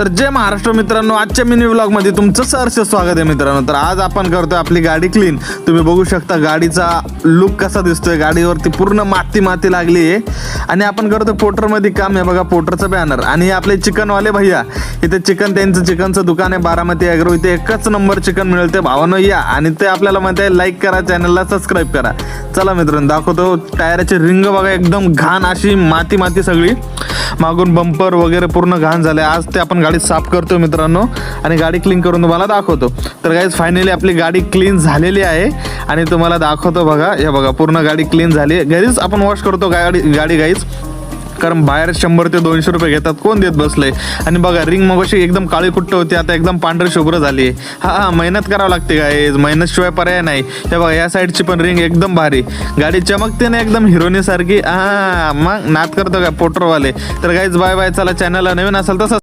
तर जय महाराष्ट्र मित्रांनो आजच्या मिनी व्लॉगमध्ये तुमचं सहर्ष स्वागत आहे मित्रांनो. तर आज आपण करतोय आपली गाडी क्लीन तुम्ही बघू शकता गाडीचा लुक कसा दिसतोय. गाडीवरती पूर्ण माती माती लागली आहे. आणि आपण करतोय पोटरमध्ये काम. आहे बघा पोटरचं बॅनर आणि हे आपले चिकनवाले भैया. इथे चिकन त्यांचं चिकनचं दुकान आहे. बारामती अॅग्रो इथे एकच नंबर चिकन मिळते भावानं या. आणि ते आपल्याला माहिती आहे लाईक करा चॅनलला सबस्क्राईब करा. चला मित्रांनो दाखवतो. टायराची रिंग बघा एकदम घाण अशी माती माती सगळी. मागून बंपर वगैरे पूर्ण घाण झाले. आज ते आपण गाडी साफ करतो मित्रांनो. आणि गाडी क्लीन करून तुम्हाला दाखवतो. तर गाईज फायनली आपली गाडी क्लीन झालेली आहे. आणि तुम्हाला दाखवतो बघा. हे बघा पूर्ण गाडी क्लीन झाली. आहे घरीच आपण वॉश करतो गाडी गाडी गाईज कारण बाहेर शंभर ते दोनशे रुपये घेतात. कोण देत बसले? आणि बघा रिंग मग अशी एकदम काळी कुट्ट होती. आता एकदम पांढरी शुभ्र झाली. हा हा मेहनत करावं लागते काय मेहनत शिवाय पर्याय नाही. हे बघा या साईडची पण रिंग एकदम भारी. गाडी चमकते ना एकदम हिरोनी सारखी. हा मग नात करतो काय पोटरवाले? तर गाईज बाय बाय चला चॅनलला नवीन असेल तसं